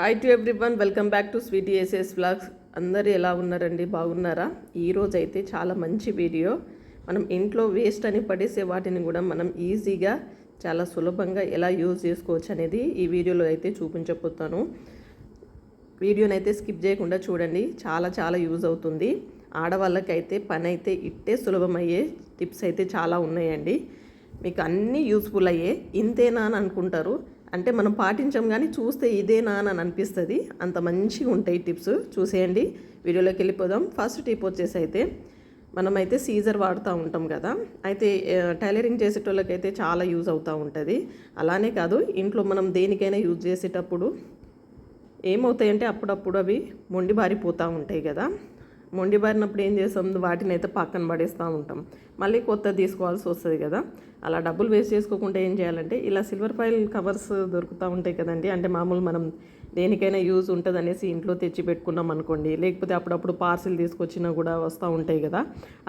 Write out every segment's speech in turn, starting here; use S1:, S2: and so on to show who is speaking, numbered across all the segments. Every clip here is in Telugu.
S1: Hi to everyone welcome back to sweety SS vlogs అందరు ఎలా ఉన్నారండి? బాగున్నారా? ఈరోజు అయితే చాలా మంచి వీడియో. మనం ఇంట్లో వేస్ట్ అని పడేసే వాటిని కూడా మనం ఈజీగా చాలా సులభంగా ఎలా యూజ్ చేసుకోవచ్చు అనేది ఈ వీడియోలో అయితే చూపించబోతాను. వీడియోని అయితే స్కిప్ చేయకుండా చూడండి. చాలా చాలా యూజ్ అవుతుంది. ఆడవాళ్ళకైతే పని అయితే ఇట్టే సులభమయ్యే టిప్స్ అయితే చాలా ఉన్నాయండి. మీకు అన్నీ యూస్ఫుల్ అయ్యే. ఇంతేనా అని అనుకుంటారు. అంటే మనం పాటించాం కానీ చూస్తే ఇదేనా అని అనిపిస్తుంది. అంత మంచిగా ఉంటాయి టిప్స్. చూసేయండి. వీడియోలోకి వెళ్ళిపోదాం. ఫస్ట్ టిప్ వచ్చేసి అయితే మనమైతే సీజర్ వాడుతూ ఉంటాం కదా. అయితే టైలరింగ్ చేసేటోళ్ళకైతే చాలా యూజ్ అవుతూ ఉంటుంది. అలానే కాదు ఇంట్లో మనం దేనికైనా యూజ్ చేసేటప్పుడు ఏమవుతాయంటే అప్పుడప్పుడు అవి మొండి బారిపోతూ ఉంటాయి కదా. మొండి బారినప్పుడు ఏం చేస్తాం? వాటిని అయితే పక్కన పడేస్తూ ఉంటాం. మళ్ళీ కొత్త తీసుకోవాల్సి వస్తుంది కదా. అలా డబ్బులు వేస్ట్ చేసుకోకుండా ఏం చేయాలంటే ఇలా సిల్వర్ ఫైల్ కవర్స్ దొరుకుతూ ఉంటాయి కదండి. అంటే మామూలు మనం దేనికైనా యూజ్ ఉంటుంది అనేసి ఇంట్లో తెచ్చి పెట్టుకున్నాం అనుకోండి. లేకపోతే అప్పుడప్పుడు పార్సిల్ తీసుకొచ్చినా కూడా వస్తూ ఉంటాయి కదా.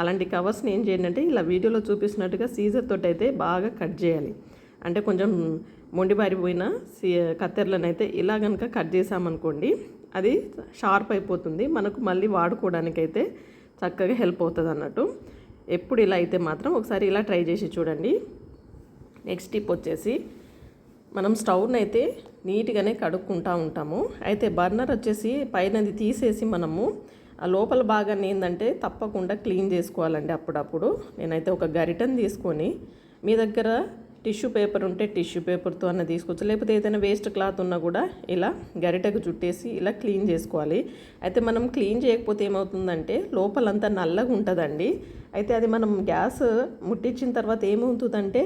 S1: అలాంటి కవర్స్ని ఏం చేయండి అంటే ఇలా వీడియోలో చూపిస్తున్నట్టుగా సీజర్ తోటి అయితే బాగా కట్ చేయాలి. అంటే కొంచెం మొండి బారిపోయిన కత్తెరలను అయితే ఇలా కనుక కట్ చేసామనుకోండి అది షార్ప్ అయిపోతుంది. మనకు మళ్ళీ వాడుకోవడానికైతే చక్కగా హెల్ప్ అవుతుంది అన్నట్టు. ఎప్పుడు ఇలా అయితే మాత్రం ఒకసారి ఇలా ట్రై చేసి చూడండి. నెక్స్ట్ టిప్ వచ్చేసి మనం స్టవ్ని అయితే నీట్గానే కడుక్కుంటూ ఉంటాము. అయితే బర్నర్ వచ్చేసి పైనది తీసేసి మనము ఆ లోపల భాగాన్ని ఏంటంటే తప్పకుండా క్లీన్ చేసుకోవాలండి అప్పుడప్పుడు. నేనైతే ఒక గరిటెని తీసుకొని మీ దగ్గర టిష్యూ పేపర్ ఉంటే టిష్యూ పేపర్తో అన్న తీసుకోవచ్చు. లేకపోతే ఏదైనా వేస్ట్ క్లాత్ ఉన్నా కూడా ఇలా గరిటకు చుట్టేసి ఇలా క్లీన్ చేసుకోవాలి. అయితే మనం క్లీన్ చేయకపోతే ఏమవుతుందంటే లోపలంతా నల్లగా ఉంటుందండి. అయితే అది మనం గ్యాస్ ముట్టించిన తర్వాత ఏమవుతుందంటే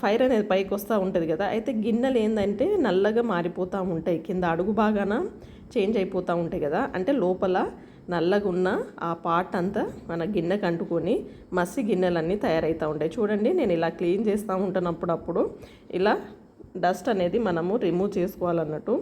S1: ఫైర్ అనేది పైకి వస్తూ ఉంటుంది కదా. అయితే గిన్నెలు ఏంటంటే నల్లగా మారిపోతూ ఉంటాయి. కింద అడుగు బాగాన చేంజ్ అయిపోతూ ఉంటాయి కదా. అంటే లోపల నల్లగా ఉన్న ఆ పార్ట్ అంతా మన గిన్నెకి అంటుకొని మసి గిన్నెలన్నీ తయారవుతూ ఉంటాయి. చూడండి నేను ఇలా క్లీన్ చేస్తూ ఉంటాను అప్పుడప్పుడు ఇలా డస్ట్ అనేది మనము రిమూవ్ చేసుకోవాలన్నట్టు.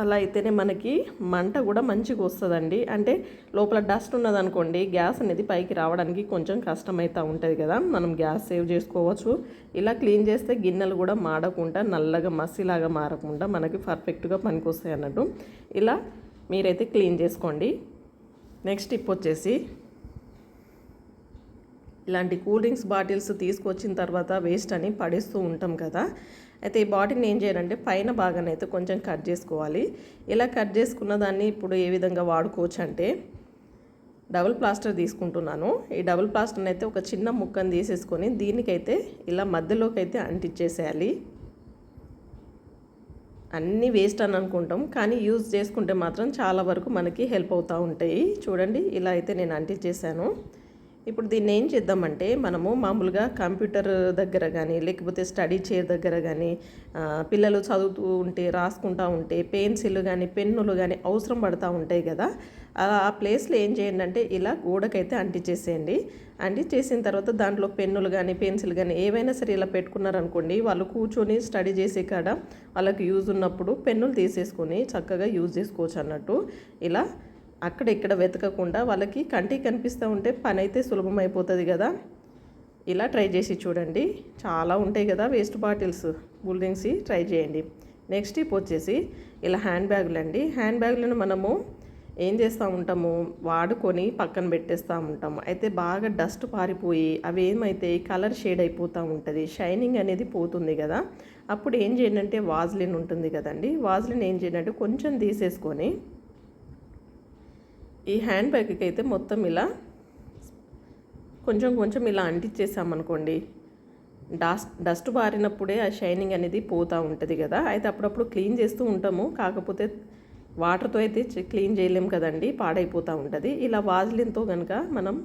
S1: అలా అయితేనే మనకి మంట కూడా మంచిగా వస్తుందండి. అంటే లోపల డస్ట్ ఉన్నదనుకోండి గ్యాస్ అనేది పైకి రావడానికి కొంచెం కష్టమవుతూ ఉంటుంది కదా. మనం గ్యాస్ సేవ్ చేసుకోవచ్చు. ఇలా క్లీన్ చేస్తే గిన్నెలు కూడా మాడకుండా నల్లగా మసిలాగా మారకుండా మనకి పర్ఫెక్ట్గా పనికొస్తాయి అన్నట్టు. ఇలా మీరైతే క్లీన్ చేసుకోండి. నెక్స్ట్ టిప్ వచ్చేసి ఇలాంటి కూల్ డ్రింక్స్ బాటిల్స్ తీసుకొచ్చిన తర్వాత వేస్ట్ అని పడేస్తూ ఉంటాం కదా. అయితే ఈ బాటిల్ని ఏం చేయాలంటే పైన భాగానైతే కొంచెం కట్ చేసుకోవాలి. ఇలా కట్ చేసుకున్న దాన్ని ఇప్పుడు ఏ విధంగా వాడుకోవచ్చు అంటే డబుల్ ప్లాస్టర్ తీసుకుంటున్నాను. ఈ డబుల్ ప్లాస్టర్ని అయితే ఒక చిన్న ముక్కను తీసేసుకొని దీనికైతే ఇలా మధ్యలోకి అయితే అంటించేసేయాలి అన్నీ వేస్ట్ అని అనుకుంటాం కానీ యూజ్ చేసుకుంటే మాత్రం చాలా వరకు మనకి హెల్ప్ అవుతూ ఉంటాయి. చూడండి ఇలా అయితే నేను అంటించేసాను ఇప్పుడు దీన్ని ఏం చేద్దామంటే మనము మామూలుగా కంప్యూటర్ దగ్గర కానీ లేకపోతే స్టడీ చైర్ దగ్గర కానీ పిల్లలు చదువుతూ ఉంటే రాసుకుంటూ ఉంటే పెన్సిల్ కానీ పెన్నులు కానీ అవసరం పడుతూ ఉంటాయి కదా. అలా ఆ ప్లేస్లో ఏం చేయండి అంటే ఇలా గోడకైతే అంటించేసేయండి అంటించేసిన తర్వాత దాంట్లో పెన్నులు కానీ పెన్సిల్ కానీ ఏవైనా సరే ఇలా పెట్టుకున్నారనుకోండి వాళ్ళు కూర్చొని స్టడీ చేసే కాడ వాళ్ళకి యూజ్ ఉన్నప్పుడు పెన్నులు తీసేసుకొని చక్కగా యూజ్ చేసుకోవచ్చు అన్నట్టు. ఇలా అక్కడ ఇక్కడ వెతకకుండా వాళ్ళకి కంటికి కనిపిస్తూ ఉంటే పని అయితే సులభం అయిపోతుంది కదా. ఇలా ట్రై చేసి చూడండి. చాలా ఉంటాయి కదా waste bottles. Cool drinks try చేయండి. నెక్స్ట్ టిప్ వచ్చేసి ఇలా హ్యాండ్ బ్యాగులు అండి. హ్యాండ్ బ్యాగులను మనము ఏం చేస్తూ ఉంటాము? వాడుకొని పక్కన పెట్టేస్తూ ఉంటాము. అయితే బాగా డస్ట్ పారిపోయి అవి ఏమైతే కలర్ షేడ్ అయిపోతూ ఉంటుంది షైనింగ్ అనేది పోతుంది కదా. అప్పుడు ఏం చేయండి అంటే వాజ్లిన్ ఉంటుంది కదండి. వాజ్లిన్ ఏం చేయండి అంటే కొంచెం తీసేసుకొని ఈ హ్యాండ్ బ్యాగ్కి అయితే మొత్తం ఇలా కొంచెం కొంచెం ఇలా అంటించేసామనుకోండి డస్ట్ డస్ట్ బారినప్పుడే ఆ షైనింగ్ అనేది పోతూ ఉంటుంది కదా. అయితే అప్పుడప్పుడు క్లీన్ చేస్తూ ఉంటాము. కాకపోతే వాటర్తో అయితే క్లీన్ చేయలేం కదండి పాడైపోతూ ఉంటుంది. ఇలా వాజ్లిన్తో కనుక మనం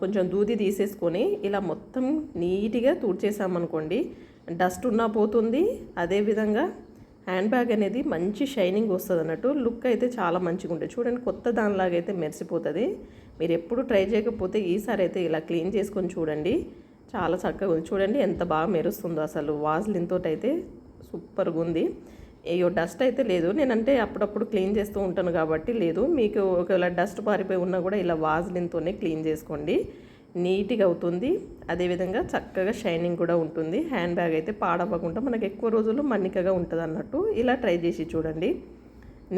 S1: కొంచెం దూది తీసేసుకొని ఇలా మొత్తం నీట్గా తుడిచేసామనుకోండి డస్ట్ ఉన్నా పోతుంది. అదేవిధంగా హ్యాండ్ బ్యాగ్ అనేది మంచి షైనింగ్ వస్తుంది అన్నట్టు లుక్ అయితే చాలా మంచిగా ఉంటుంది. చూడండి కొత్త దానిలాగా అయితే మెరిసిపోతుంది. మీరు ఎప్పుడు ట్రై చేయకపోతే ఈసారి అయితే ఇలా క్లీన్ చేసుకొని చూడండి. చాలా చక్కగా ఉంది. చూడండి ఎంత బాగా మెరుస్తుందో అసలు. వాజ్లిన్తో అయితే సూపర్గా ఉంది. అయ్యో డస్ట్ అయితే లేదు. నేనంటే అప్పుడప్పుడు క్లీన్ చేస్తూ ఉంటాను కాబట్టి లేదు. మీకు ఒకవేళ డస్ట్ పారిపోయి ఉన్నా కూడా ఇలా వాజ్లిన్తోనే క్లీన్ చేసుకోండి. నీట్గా అవుతుంది. అదేవిధంగా చక్కగా షైనింగ్ కూడా ఉంటుంది. హ్యాండ్ బ్యాగ్ అయితే పాడవ్వకుండా మనకు ఎక్కువ రోజులు మన్నికగా ఉంటుంది అన్నట్టు ఇలా ట్రై చేసి చూడండి.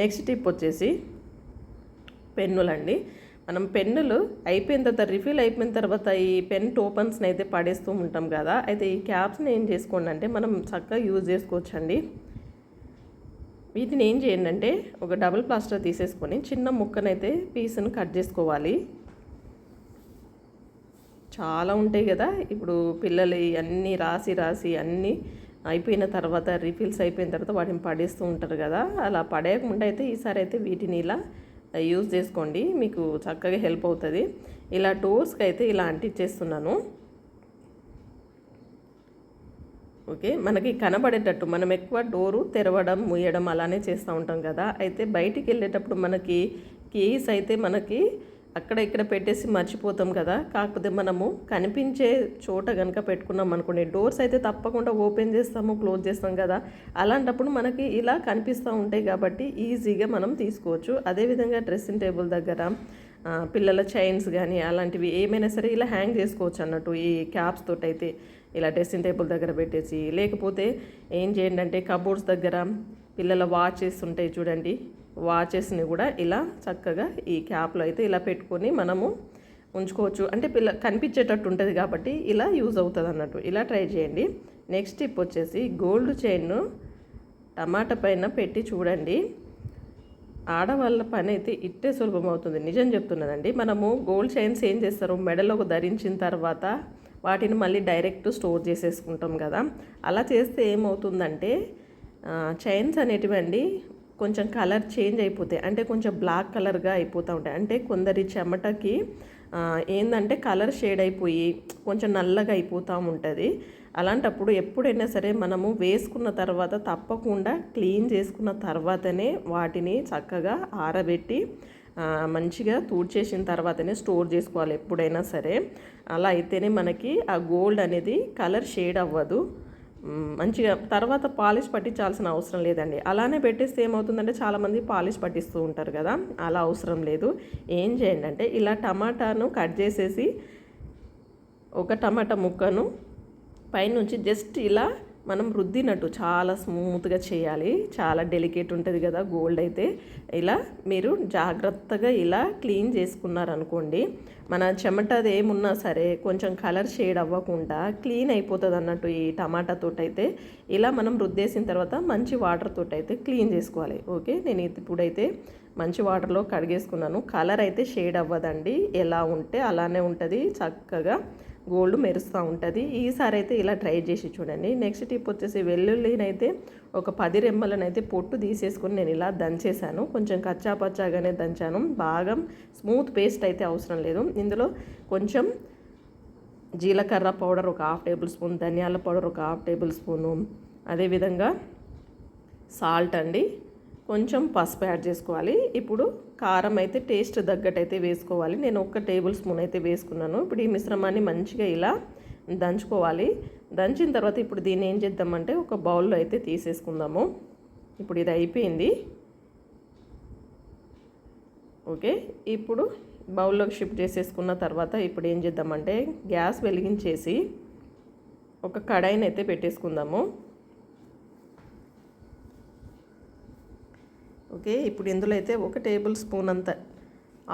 S1: నెక్స్ట్ టిప్ వచ్చేసి పెన్నులండి. మనం పెన్నులు అయిపోయిన తర్వాత రిఫిల్ అయిపోయిన తర్వాత ఈ పెన్ టోపన్స్ని అయితే పడేస్తూ ఉంటాం కదా అయితే ఈ క్యాప్స్ని ఏం చేసుకోండి అంటే మనం చక్కగా యూజ్ చేసుకోవచ్చండి. వీటిని ఏం చేయండి అంటే ఒక డబుల్ ప్లాస్టర్ తీసేసుకొని చిన్న ముక్కనైతే పీస్ను కట్ చేసుకోవాలి. చాలా ఉంటాయి కదా. ఇప్పుడు పిల్లలు అన్నీ రాసి రాసి అన్నీ అయిపోయిన తర్వాత రీఫిల్స్ అయిపోయిన తర్వాత వాటిని పడేస్తూ ఉంటారు కదా. అలా పడేయకుండా అయితే ఈసారి అయితే వీటిని ఇలా యూజ్ చేసుకోండి. మీకు చక్కగా హెల్ప్ అవుతుంది. ఇలా డోర్స్కి అయితే ఇలా అంటించేస్తున్నాను ఓకే మనకి కనబడేటట్టు మనం ఎక్కువ డోరు తెరవడం ముయ్యడం అలానే చేస్తూ ఉంటాం కదా. అయితే బయటికి వెళ్ళేటప్పుడు మనకి కీస్ అయితే మనకి అక్కడ ఇక్కడ పెట్టేసి మర్చిపోతాం కదా. కాకపోతే మనము కనిపించే చోట కనుక పెట్టుకున్నాం అనుకోండి డోర్స్ అయితే తప్పకుండా ఓపెన్ చేస్తాము క్లోజ్ చేస్తాం కదా. అలాంటప్పుడు మనకి ఇలా కనిపిస్తూ ఉంటాయి కాబట్టి ఈజీగా మనం తీసుకోవచ్చు. అదేవిధంగా డ్రెస్సింగ్ టేబుల్ దగ్గర పిల్లల చైన్స్ కానీ అలాంటివి ఏమైనా సరే ఇలా హ్యాంగ్ చేసుకోవచ్చు అన్నట్టు. ఈ క్యాప్స్ తోటి అయితే ఇలా డ్రెస్సింగ్ టేబుల్ దగ్గర పెట్టేసి లేకపోతే ఏం చేయండి అంటే కబోర్డ్స్ దగ్గర పిల్లల వాచెస్ ఉంటాయి చూడండి. వాచెస్ని కూడా ఇలా చక్కగా ఈ క్యాప్లో అయితే ఇలా పెట్టుకొని మనము ఉంచుకోవచ్చు. అంటే పిల్ల కనిపించేటట్టు ఉంటుంది కాబట్టి ఇలా యూజ్ అవుతుంది అన్నట్టు. ఇలా ట్రై చేయండి. నెక్స్ట్ టిప్ వచ్చేసి గోల్డ్ చైన్ టమాటా పైన పెట్టి చూడండి. ఆడవాళ్ళ పని అయితే ఇట్టే సులభం అవుతుంది. నిజం చెప్తున్నానండి మనము గోల్డ్ చైన్స్ ఏం చేస్తారు మెడలోకి ధరించిన తర్వాత వాటిని మళ్ళీ డైరెక్ట్ స్టోర్ చేసేసుకుంటాం కదా. అలా చేస్తే ఏమవుతుందంటే చైన్స్ అనేటివండి కొంచెం కలర్ చేంజ్ అయిపోతాయి. అంటే కొంచెం బ్లాక్ కలర్గా అయిపోతూ ఉంటాయి. అంటే కొందరి చెమటకి ఏంటంటే కలర్ షేడ్ అయిపోయి కొంచెం నల్లగా అయిపోతూ ఉంటుంది. అలాంటప్పుడు ఎప్పుడైనా సరే మనము వేసుకున్న తర్వాత తప్పకుండా క్లీన్ చేసుకున్న తర్వాతనే వాటిని చక్కగా ఆరబెట్టి మంచిగా తూడ్చేసిన తర్వాతనే స్టోర్ చేసుకోవాలి ఎప్పుడైనా సరే. అలా అయితేనే మనకి ఆ గోల్డ్ అనేది కలర్ షేడ్ అవ్వదు. మంచిగా తర్వాత పాలిష్ పట్టించాల్సిన అవసరం లేదండి. అలానే పెట్టేస్తే ఏమవుతుందంటే చాలామంది పాలిష్ పట్టిస్తూ ఉంటారు కదా అలా అవసరం లేదు. ఏం చేయండి అంటే ఇలా టమాటాను కట్ చేసేసి ఒక టమాటా ముక్కను పైనుంచి జస్ట్ ఇలా మనం రుద్దినట్టు చాలా స్మూత్గా చేయాలి. చాలా డెలికేట్ ఉంటుంది కదా గోల్డ్ అయితే. ఇలా మీరు జాగ్రత్తగా ఇలా క్లీన్ చేసుకున్నారనుకోండి మన చెమటది ఏమున్నా సరే కొంచెం కలర్ షేడ్ అవ్వకుండా క్లీన్ అయిపోతుంది అన్నట్టు ఈ టమాటా అయితే ఇలా మనం రుద్దేసిన తర్వాత మంచి వాటర్ తోటి అయితే క్లీన్ చేసుకోవాలి. ఓకే? నేను ఇప్పుడైతే మంచి వాటర్లో కడిగేసుకున్నాను. కలర్ అయితే షేడ్ అవ్వదండి. ఎలా ఉంటే అలానే ఉంటుంది. చక్కగా గోల్డ్ మెరుస్తూ ఉంటుంది. ఈసారి అయితే ఇలా ట్రై చేసి చూడండి. నెక్స్ట్ టిప్ వచ్చేసి వెల్లుల్లినైతే ఒక పది రెమ్మలనైతే పొట్టు తీసేసుకొని నేను ఇలా దంచేసాను కొంచెం కచ్చా పచ్చాగానే దంచాను. బాగా స్మూత్ పేస్ట్ అయితే అవసరం లేదు. ఇందులో కొంచెం జీలకర్ర పౌడర్ ఒక హాఫ్ టేబుల్ స్పూన్ ధనియాల పౌడర్ ఒక హాఫ్ టేబుల్ స్పూను అదేవిధంగా సాల్ట్ అండి. కొంచెం పసుపు యాడ్ చేసుకోవాలి. ఇప్పుడు కారం అయితే టేస్ట్ తగ్గట్టు అయితే వేసుకోవాలి. నేను ఒక టేబుల్ స్పూన్ అయితే వేసుకున్నాను. ఇప్పుడు ఈ మిశ్రమాన్ని మంచిగా ఇలా దంచుకోవాలి. దంచిన తర్వాత ఇప్పుడు దీన్ని ఏం చేద్దామంటే ఒక బౌల్లో అయితే తీసేసుకుందాము. ఇప్పుడు ఇది అయిపోయింది. ఓకే. ఇప్పుడు బౌల్లోకి షిఫ్ట్ చేసేసుకున్న తర్వాత ఇప్పుడు ఏం చేద్దామంటే గ్యాస్ వెలిగించేసి ఒక కడాయిని అయితే పెట్టేసుకుందాము. ఓకే ఇప్పుడు ఇందులో అయితే ఒక టేబుల్ స్పూన్ అంత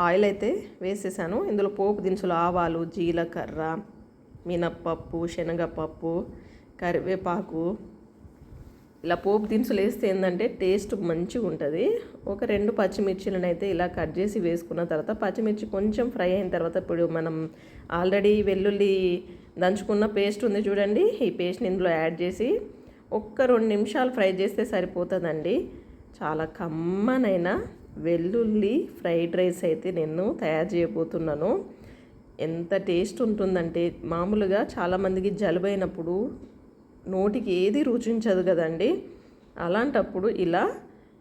S1: ఆయిల్ అయితే వేసేసాను. ఇందులో పోపు దినుసులు ఆవాలు జీలకర్ర మినప్పప్పు శనగపప్పు కరివేపాకు. ఇలా పోపు దినుసులు వేస్తే ఏంటంటే టేస్ట్ మంచిగా ఉంటుంది. ఒక రెండు పచ్చిమిర్చిలను అయితే ఇలా కట్ చేసి వేసుకున్న తర్వాత పచ్చిమిర్చి కొంచెం ఫ్రై అయిన తర్వాత ఇప్పుడు మనం ఆల్రెడీ వెల్లుల్లి దంచుకున్న పేస్ట్ ఉంది చూడండి. ఈ పేస్ట్ని ఇందులో యాడ్ చేసి ఒక్క రెండు నిమిషాలు ఫ్రై చేస్తే సరిపోతుందండి. చాలా కమ్మనైన వెల్లుల్లి ఫ్రైడ్ రైస్ అయితే నేను తయారు చేయబోతున్నాను. ఎంత టేస్ట్ ఉంటుందంటే మామూలుగా చాలామందికి జలుబైనప్పుడు నోటికి ఏది రుచించదు కదండి. అలాంటప్పుడు ఇలా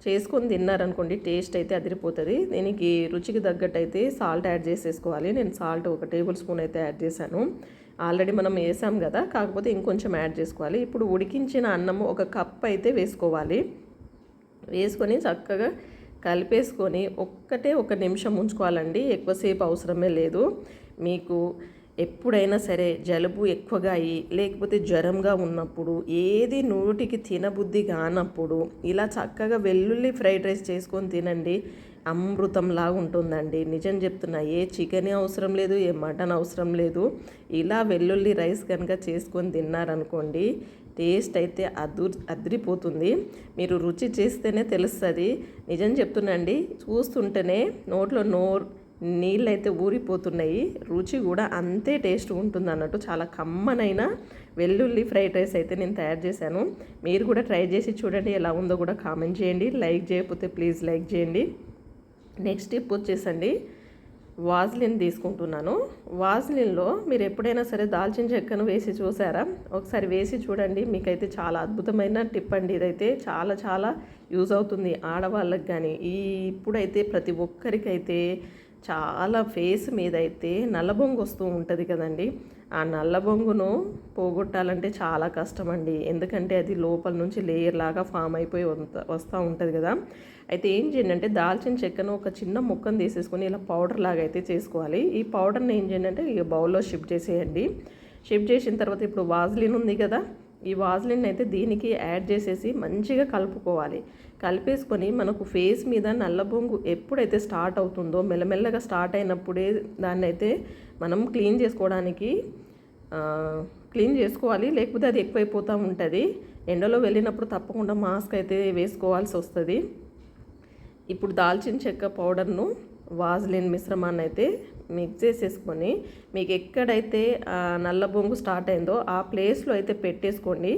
S1: చేసుకొని తిన్నారనుకోండి టేస్ట్ అయితే అదిరిపోతుంది. దీనికి రుచికి తగ్గట్టు అయితే సాల్ట్ యాడ్ చేసేసుకోవాలి. నేను సాల్ట్ ఒక టేబుల్ స్పూన్ అయితే యాడ్ చేశాను. ఆల్రెడీ మనం వేసాం కదా కాకపోతే ఇంకొంచెం యాడ్ చేసుకోవాలి. ఇప్పుడు ఉడికించిన అన్నము ఒక కప్ అయితే వేసుకోవాలి. వేసుకొని చక్కగా కలిపేసుకొని ఒక్కటే ఒక నిమిషం ఉంచుకోవాలండి. ఎక్కువసేపు అవసరమే లేదు. మీకు ఎప్పుడైనా సరే జలుబు ఎక్కువగా అయ్యి లేకపోతే జ్వరంగా ఉన్నప్పుడు ఏది నోటికి తినబుద్ధి కానప్పుడు ఇలా చక్కగా వెల్లుల్లి ఫ్రైడ్ రైస్ చేసుకొని తినండి. అమృతంలాగా ఉంటుందండి. నిజం చెప్తున్నా ఏ చికెన్ అవసరం లేదు ఏ మటన్ అవసరం లేదు. ఇలా వెల్లుల్లి రైస్ కనుక చేసుకొని తిన్నారనుకోండి టేస్ట్ అయితే అదు అదిరిపోతుంది. మీరు రుచి చేస్తేనే తెలుస్తుంది. నిజం చెప్తున్నాండి. చూస్తుంటేనే నోట్లో నోరు నీళ్ళు అయితే ఊరిపోతున్నాయి. రుచి కూడా అంతే టేస్ట్ ఉంటుంది అన్నట్టు చాలా కమ్మనైన వెల్లుల్లి ఫ్రైడ్ రైస్ అయితే నేను తయారు చేశాను. మీరు కూడా ట్రై చేసి చూడండి ఎలా ఉందో కూడా కామెంట్ చేయండి. లైక్ చేయకపోతే ప్లీజ్ లైక్ చేయండి. నెక్స్ట్ టిప్ వచ్చేసండి. వాజ్లిన్ తీసుకుంటున్నాను. వాజ్లిన్లో మీరు ఎప్పుడైనా సరే దాల్చిన చెక్కను వేసి చూసారా? ఒకసారి వేసి చూడండి. మీకైతే చాలా అద్భుతమైన టిప్ అండి ఇదైతే. చాలా చాలా యూజ్ అవుతుంది ఆడవాళ్ళకి కానీ ఈ ఇప్పుడైతే ప్రతి ఒక్కరికైతే చాలా ఫేస్ మీద అయితే నల్లబొంగు వస్తూ ఉంటుంది కదండి. ఆ నల్లబొంగును పోగొట్టాలంటే చాలా కష్టం అండి ఎందుకంటే అది లోపల నుంచి లేయర్ లాగా ఫామ్ అయిపోయి వస్తూ ఉంటుంది కదా. అయితే ఏం చేయండి అంటే దాల్చిన చెక్కను ఒక చిన్న ముక్కను తీసేసుకొని ఇలా పౌడర్ లాగా అయితే చేసుకోవాలి. ఈ పౌడర్ని ఏం చేయండి అంటే ఇక బౌల్లో షిఫ్ట్ చేసేయండి. షిఫ్ట్ చేసిన తర్వాత ఇప్పుడు వాజ్లిన్ ఉంది కదా ఈ వాజ్లిన్ అయితే దీనికి యాడ్ చేసేసి మంచిగా కలుపుకోవాలి. కలిపేసుకొని మనకు ఫేస్ మీద నల్లబొంగు ఎప్పుడైతే స్టార్ట్ అవుతుందో మెల్లమెల్లగా స్టార్ట్ అయినప్పుడే దాన్ని అయితే మనం క్లీన్ చేసుకోవడానికి క్లీన్ చేసుకోవాలి. లేకపోతే అది ఎక్కువైపోతూ ఉంటుంది. ఎండలో వెళ్ళినప్పుడు తప్పకుండా మాస్క్ అయితే వేసుకోవాల్సి వస్తుంది. ఇప్పుడు దాల్చిన చెక్క పౌడర్ను వాజ్లిన్ మిశ్రమాన్ని అయితే మిక్స్ చేసేసుకొని మీకు ఎక్కడైతే నల్ల బొంగు స్టార్ట్ అయిందో ఆ ప్లేస్లో అయితే పెట్టేసుకోండి.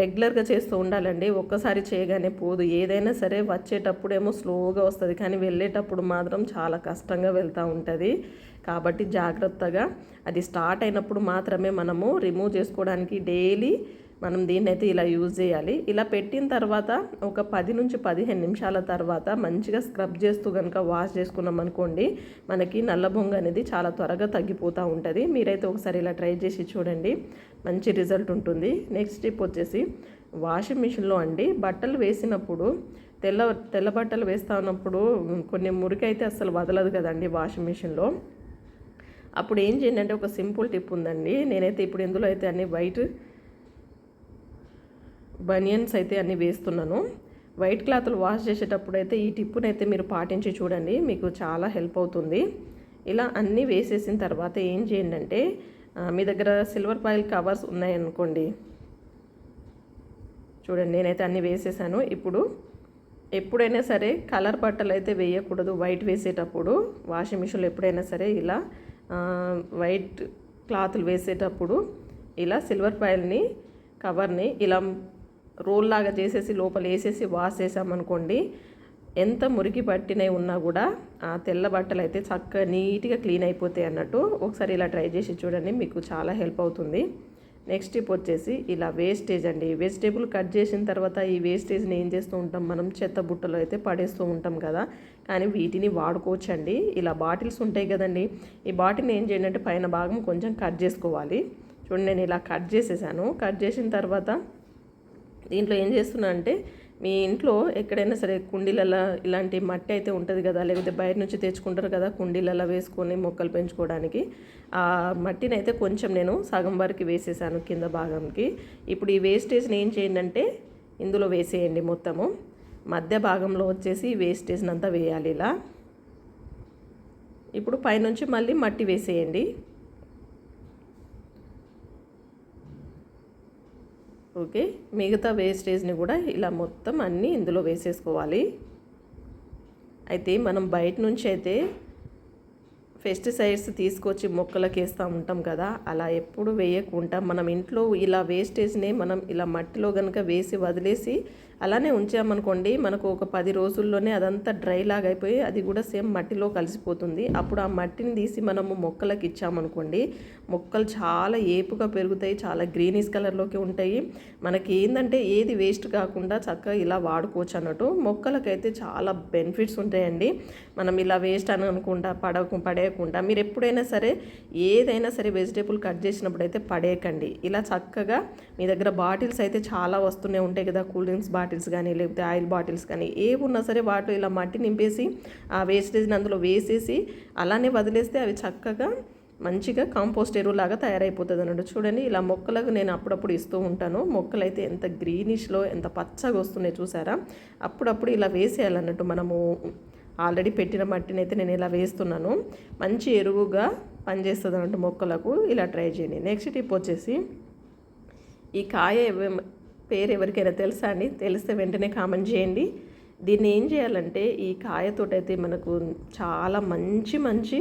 S1: రెగ్యులర్గా చేస్తూ ఉండాలండి. ఒక్కసారి చేయగానే పోదు. ఏదైనా సరే వచ్చేటప్పుడేమో స్లోగా వస్తుంది. కానీ వెళ్ళేటప్పుడు మాత్రం చాలా కష్టంగా వెళ్తూ ఉంటుంది. కాబట్టి జాగ్రత్తగా అది స్టార్ట్ అయినప్పుడు మాత్రమే మనము రిమూవ్ చేసుకోవడానికి డైలీ మనం దీన్ని అయితే ఇలా యూజ్ చేయాలి. ఇలా పెట్టిన తర్వాత ఒక పది నుంచి పదిహేను నిమిషాల తర్వాత మంచిగా స్క్రబ్ చేస్తూ కనుక వాష్ చేసుకున్నాం అనుకోండి మనకి నల్ల బొంగ అనేది చాలా త్వరగా తగ్గిపోతూ ఉంటుంది. మీరైతే ఒకసారి ఇలా ట్రై చేసి చూడండి మంచి రిజల్ట్ ఉంటుంది. నెక్స్ట్ స్టెప్ వచ్చేసి వాషింగ్ మిషన్లో అండి బట్టలు వేసినప్పుడు తెల్ల తెల్ల బట్టలు వేస్తూ ఉన్నప్పుడు కొన్ని మురికి అయితే అసలు వదలదు కదండి వాషింగ్ మిషన్లో. అప్పుడు ఏం చేయండి అంటే ఒక సింపుల్ టిప్ ఉందండి. నేనైతే ఇప్పుడు ఎందులో అయితే అన్ని వైట్ బనియన్స్ అయితే అన్నీ వేస్తున్నాను. వైట్ క్లాత్లు వాష్ చేసేటప్పుడు అయితే ఈ టిప్పును అయితే మీరు పాటించి చూడండి మీకు చాలా హెల్ప్ అవుతుంది. ఇలా అన్నీ వేసేసిన తర్వాత ఏం చేయండి అంటే మీ దగ్గర సిల్వర్ పాయిల్ కవర్స్ ఉన్నాయనుకోండి. చూడండి నేనైతే అన్నీ వేసేసాను. ఇప్పుడు ఎప్పుడైనా సరే కలర్ బట్టలు అయితే వేయకూడదు వైట్ వేసేటప్పుడు. వాషింగ్ మిషన్లో ఎప్పుడైనా సరే ఇలా వైట్ క్లాతులు వేసేటప్పుడు ఇలా సిల్వర్ ఫైల్ని కవర్ని ఇలా రోల్ లాగా చేసేసి లోపల వేసేసి వాష్ చేసామనుకోండి ఎంత మురికి పట్టినవి ఉన్నా కూడా ఆ తెల్ల బట్టలు అయితే చక్కగా నీట్గా క్లీన్ అయిపోతాయి అన్నట్టు ఒకసారి ఇలా ట్రై చేసి చూడండి మీకు చాలా హెల్ప్ అవుతుంది. నెక్స్ట్ స్టెప్ వచ్చేసి ఇలా వేస్టేజ్ అండి. వెజిటేబుల్ కట్ చేసిన తర్వాత ఈ వేస్టేజ్ని ఏం చేస్తూ ఉంటాం మనం? చెత్త బుట్టలో అయితే పడేస్తూ ఉంటాం కదా? కానీ వీటిని వాడుకోవచ్చండి. ఇలా బాటిల్స్ ఉంటాయి కదండి. ఈ బాటిల్ని ఏం చేయండి అంటే పైన భాగం కొంచెం కట్ చేసుకోవాలి. చూడండి నేను ఇలా కట్ చేసేసాను. కట్ చేసిన తర్వాత దీంట్లో ఏం చేస్తున్నా అంటే మీ ఇంట్లో ఎక్కడైనా సరే కుండీలలో ఇలాంటి మట్టి అయితే ఉంటుంది కదా లేకపోతే బయట నుంచి తెచ్చుకుంటారు కదా కుండీలలో వేసుకొని మొక్కలు పెంచుకోవడానికి. ఆ మట్టిని అయితే కొంచెం నేను సగం వరకు వేసేసాను కింద భాగంకి. ఇప్పుడు ఈ వేస్టేజ్ని ఏం చేయండి అంటే ఇందులో వేసేయండి మొత్తము. మధ్య భాగంలో వచ్చేసి వేస్టేజ్ని అంతా వేయాలి ఇలా. ఇప్పుడు పైనుంచి మళ్ళీ మట్టి వేసేయండి. ఓకే. మిగతా వేస్టేజ్ని కూడా ఇలా మొత్తం అన్నీ ఇందులో వేసేసుకోవాలి. అయితే మనం బయట నుంచి అయితే పెస్టిసైడ్స్ తీసుకొచ్చి మొక్కలకు వేస్తూ ఉంటాం కదా అలా ఎప్పుడు వేయకుండా మనం ఇంట్లో ఇలా వేస్టేజ్ని మనం ఇలా మట్టిలో కనుక వేసి వదిలేసి అలానే ఉంచామనుకోండి మనకు ఒక పది రోజుల్లోనే అదంతా డ్రై లాగా అయిపోయి అది కూడా సేమ్ మట్టిలో కలిసిపోతుంది. అప్పుడు ఆ మట్టిని తీసి మనము మొక్కలకు ఇచ్చామనుకోండి మొక్కలు చాలా ఏపుగా పెరుగుతాయి చాలా గ్రీనిష్ కలర్లోకి ఉంటాయి. మనకి ఏంటంటే ఏది వేస్ట్ కాకుండా చక్కగా ఇలా వాడుకోవచ్చు అన్నట్టు. మొక్కలకైతే చాలా బెనిఫిట్స్ ఉంటాయండి. మనం ఇలా వేస్ట్ అని అనుకుంటా పడకు పడేయకుండా. మీరు ఎప్పుడైనా సరే ఏదైనా సరే వెజిటేబుల్ కట్ చేసినప్పుడు అయితే పడేయకండి. ఇలా చక్కగా మీ దగ్గర బాటిల్స్ అయితే చాలా వస్తూనే ఉంటాయి కదా కూల్ డ్రింక్స్ బాటిల్స్. బాటిల్స్ కానీ లేకపోతే ఆయిల్ బాటిల్స్ కానీ ఏవి ఉన్నా సరే వాటిలో ఇలా మట్టి నింపేసి ఆ వేస్టేజ్ని అందులో వేసేసి అలానే వదిలేస్తే అవి చక్కగా మంచిగా కాంపోస్ట్ ఎరువులాగా తయారైపోతుంది అన్నట్టు. చూడండి ఇలా మొక్కలకు నేను అప్పుడప్పుడు ఇస్తూ ఉంటాను. మొక్కలు అయితే ఎంత గ్రీనిష్లో ఎంత పచ్చగా వస్తున్నాయి చూసారా? అప్పుడప్పుడు ఇలా వేసేయాలన్నట్టు మనము ఆల్రెడీ పెట్టిన మట్టిని అయితే నేను ఇలా వేస్తున్నాను. మంచి ఎరువుగా పనిచేస్తుంది అన్నట్టు మొక్కలకు. ఇలా ట్రై చేయండి. నెక్స్ట్ టిప్ వచ్చేసి ఈ కాయ పేరు ఎవరికైనా తెలుసా అండి? తెలిస్తే వెంటనే కామెంట్ చేయండి. దీన్ని ఏం చేయాలంటే ఈ కాయతోటైతే మనకు చాలా మంచి మంచి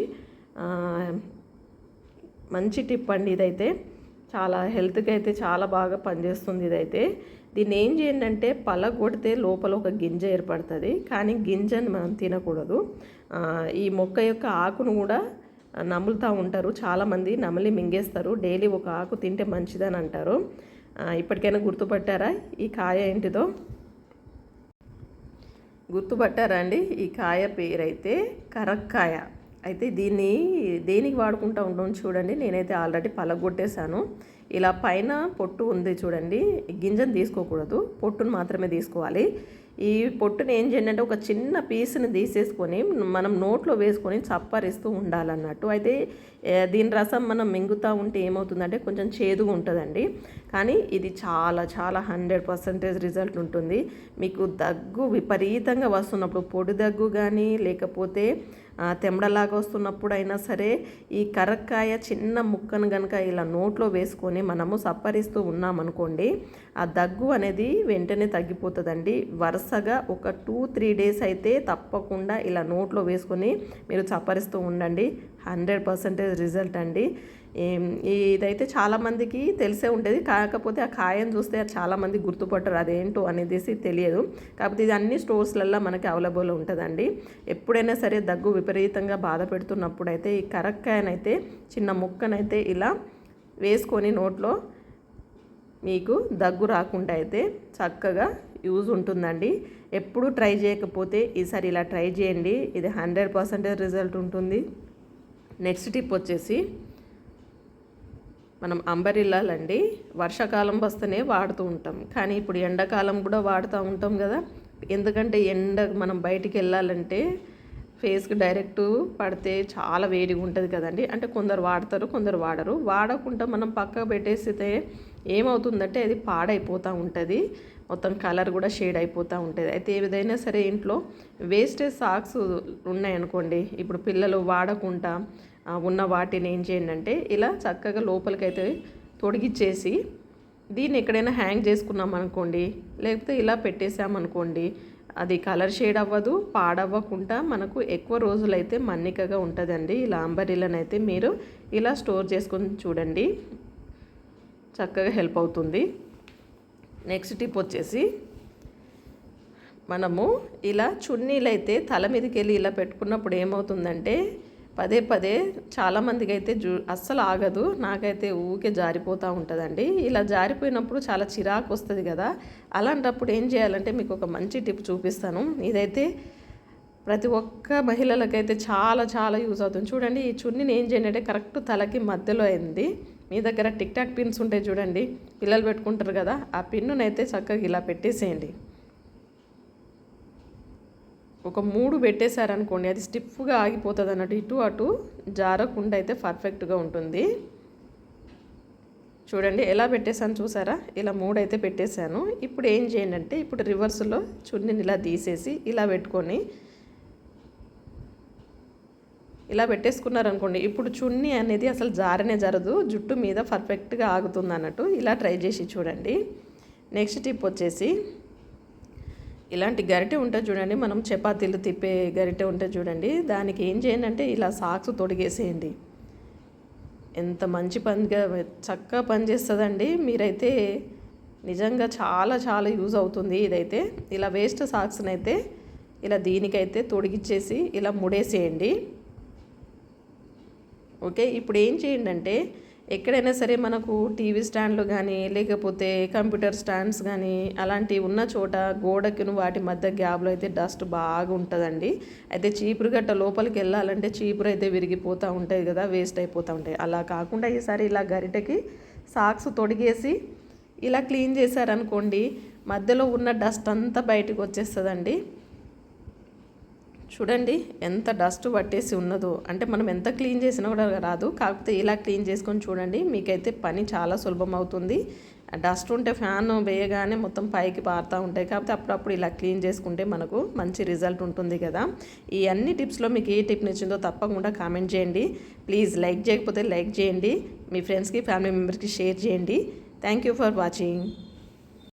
S1: మంచి టిప్ అండి ఇదైతే. చాలా హెల్త్కి అయితే చాలా బాగా పనిచేస్తుంది ఇదైతే. దీన్ని ఏం చేయండి అంటే పలగొడితే లోపల ఒక గింజ ఏర్పడుతుంది. కానీ గింజని మనం తినకూడదు. ఈ మొక్క యొక్క ఆకును కూడా నములుతూ ఉంటారు. చాలామంది నమిలి మింగేస్తారు. డైలీ ఒక ఆకు తింటే మంచిదని అంటారు. ఇప్పటికైనా గుర్తుపట్టారా? ఈ కాయ ఏంటిదో? గుర్తుపట్టారా అండి? ఈ కాయ పేరైతే కరక్కాయ. అయితే దీన్ని దేనికి వాడుకుంటూ ఉంటాం చూడండి. నేనైతే ఆల్రెడీ పలగొట్టేశాను. ఇలా పైన పొట్టు ఉంది చూడండి. గింజను తీసుకోకూడదు. పొట్టును మాత్రమే తీసుకోవాలి. ఈ పొట్టుని ఏం చేయండి అంటే ఒక చిన్న పీస్ని తీసేసుకొని మనం నోట్లో వేసుకొని చప్పరిస్తూ ఉండాలన్నట్టు. అయితే దీని రసం మనం మింగుతూ ఉంటే ఏమవుతుందంటే కొంచెం చేదుగా ఉంటుందండి. కానీ ఇది చాలా చాలా హండ్రెడ్ పర్సెంటేజ్ రిజల్ట్ ఉంటుంది. మీకు దగ్గు విపరీతంగా వస్తున్నప్పుడు పొడి దగ్గు కానీ లేకపోతే తెమ్మడలాగా వస్తున్నప్పుడు అయినా సరే ఈ కరక్కాయ చిన్న ముక్కను కనుక ఇలా నోట్లో వేసుకొని మనము సప్పరిస్తూ ఉన్నామనుకోండి ఆ దగ్గు అనేది వెంటనే తగ్గిపోతుందండి. వరుసగా ఒక టూ త్రీ డేస్ అయితే తప్పకుండా ఇలా నోట్లో వేసుకొని మీరు చప్పరిస్తూ ఉండండి. హండ్రెడ్ పర్సెంటేజ్ రిజల్ట్ అండి. ఇదైతే చాలామందికి తెలిసే ఉంటుంది. కాకపోతే ఆ కాయను చూస్తే చాలామంది గుర్తుపట్టరు. అదేంటో అనేసి తెలియదు. కాకపోతే ఇది అన్ని స్టోర్స్లలో మనకి అవైలబుల్ ఉంటుందండి. ఎప్పుడైనా సరే దగ్గు విపరీతంగా బాధ పెడుతున్నప్పుడు అయితే ఈ కరక్కాయనైతే చిన్న ముక్కనైతే ఇలా వేసుకొని నోట్లో మీకు దగ్గు రాకుండా అయితే చక్కగా యూజ్ ఉంటుందండి. ఎప్పుడు ట్రై చేయకపోతే ఈసారి ఇలా ట్రై చేయండి. ఇది హండ్రెడ్ పర్సెంటేజ్ రిజల్ట్ ఉంటుంది. నెక్స్ట్ టిప్ వచ్చేసి మనం అంబరిల్లాలండి వర్షాకాలం వస్తేనే వాడుతూ ఉంటాం. కానీ ఇప్పుడు ఎండాకాలం కూడా వాడుతూ ఉంటాం కదా. ఎందుకంటే ఎండ మనం బయటికి వెళ్ళాలంటే ఫేస్కి డైరెక్ట్ పడితే చాలా వేడిగా ఉంటుంది కదండి. అంటే కొందరు వాడతారు కొందరు వాడరు. వాడకుండా మనం పక్కకు పెట్టేస్తే ఏమవుతుందంటే అది పాడైపోతూ ఉంటుంది. మొత్తం కలర్ కూడా షేడ్ అయిపోతూ ఉంటుంది. అయితే ఏదైనా సరే ఇంట్లో వేస్టేజ్ సాక్స్ ఉన్నాయనుకోండి ఇప్పుడు పిల్లలు వాడకుండా ఉన్న వాటిని ఏం చేయండి అంటే ఇలా చక్కగా లోపలికైతే తొడిగిచ్చేసి దీన్ని ఎక్కడైనా హ్యాంగ్ చేసుకున్నాం అనుకోండి లేకపోతే ఇలా పెట్టేసామనుకోండి అది కలర్ షేడ్ అవ్వదు పాడవ్వకుండా మనకు ఎక్కువ రోజులైతే మన్నికగా ఉంటుందండి. ఇలా అంబరిలను అయితే మీరు ఇలా స్టోర్ చేసుకొని చూడండి. చక్కగా హెల్ప్ అవుతుంది. నెక్స్ట్ టిప్ వచ్చేసి మనము ఇలా చున్నీలు అయితే తల మీదకి వెళ్ళి ఇలా పెట్టుకున్నప్పుడు ఏమవుతుందంటే పదే పదే చాలామందికి అయితే జూ అస్సలు ఆగదు. నాకైతే ఊకే జారిపోతూ ఉంటుందండి. ఇలా జారిపోయినప్పుడు చాలా చిరాకు వస్తుంది కదా. అలాంటప్పుడు ఏం చేయాలంటే మీకు ఒక మంచి టిప్ చూపిస్తాను. ఇదైతే ప్రతి ఒక్క మహిళలకైతే చాలా చాలా యూజ్ అవుతుంది. చూడండి ఈ చున్నీని ఏం చేయండి అంటే కరెక్ట్ తలకి మధ్యలో అయింది. మీ దగ్గర టిక్ టాక్ పిన్స్ ఉంటాయి చూడండి. పిల్లలు పెట్టుకుంటారు కదా. ఆ పిన్నునైతే చక్కగా ఇలా పెట్టేసేయండి. ఒక మూడు పెట్టేశారనుకోండి అది స్టిఫ్గా ఆగిపోతుంది అన్నట్టు ఇటు అటు జారకుండా అయితే పర్ఫెక్ట్గా ఉంటుంది. చూడండి ఎలా పెట్టేశాను చూసారా? ఇలా మూడు అయితే పెట్టేశాను. ఇప్పుడు ఏం చేయండి అంటే ఇప్పుడు రివర్స్లో చున్నీని ఇలా తీసేసి ఇలా పెట్టుకొని ఇలా పెట్టేసుకున్నారనుకోండి ఇప్పుడు చున్నీ అనేది అసలు జారనే జరదు జుట్టు మీద పర్ఫెక్ట్గా ఆగుతుంది అన్నట్టు ఇలా ట్రై చేసి చూడండి. నెక్స్ట్ టిప్ వచ్చేసి ఇలాంటి గరిటె ఉంటుంది చూడండి మనం చపాతీలు తిప్పే గరిటె ఉంటుంది చూడండి దానికి ఏం చేయండి అంటే ఇలా సాక్స్ తొడిగేసేయండి. ఎంత మంచి పనిగా చక్కగా పనిచేస్తుందండి మీరైతే నిజంగా చాలా చాలా యూజ్ అవుతుంది ఇదైతే. ఇలా వేస్ట్ సాక్స్ని అయితే ఇలా దీనికైతే తొడిగిచ్చేసి ఇలా ముడేసేయండి. ఓకే ఇప్పుడు ఏం చేయండి అంటే ఎక్కడైనా సరే మనకు టీవీ స్టాండ్లు కానీ లేకపోతే కంప్యూటర్ స్టాండ్స్ కానీ అలాంటివి ఉన్న చోట గోడకిను వాటి మధ్య గ్యాప్లో అయితే డస్ట్ బాగా ఉంటుందండి. అయితే చీపురు గట్ట లోపలికి వెళ్ళాలంటే చీపురు అయితే విరిగిపోతూ ఉంటుంది కదా వేస్ట్ అయిపోతూ ఉంటాయి. అలా కాకుండా ఈసారి ఇలా గరిటెకి సాక్స్ తొడిగేసి ఇలా క్లీన్ చేశారనుకోండి మధ్యలో ఉన్న డస్ట్ అంతా బయటకు వచ్చేస్తుందండి. చూడండి ఎంత డస్ట్ పట్టేసి ఉన్నదో. అంటే మనం ఎంత క్లీన్ చేసినా కూడా రాదు. కాకపోతే ఇలా క్లీన్ చేసుకొని చూడండి మీకైతే పని చాలా సులభం అవుతుంది. డస్ట్ ఉంటే ఫ్యాన్ వేయగానే మొత్తం పైకి పారుతూ ఉంటాయి. కాబట్టి అప్పుడప్పుడు ఇలా క్లీన్ చేసుకుంటే మనకు మంచి రిజల్ట్ ఉంటుంది కదా. ఈ అన్ని టిప్స్లో మీకు ఏ టిప్ నచ్చిందో తప్పకుండా కామెంట్ చేయండి. ప్లీజ్ లైక్ చేయకపోతే లైక్ చేయండి. మీ ఫ్రెండ్స్కి ఫ్యామిలీ మెంబర్స్కి షేర్ చేయండి. Thank you for watching.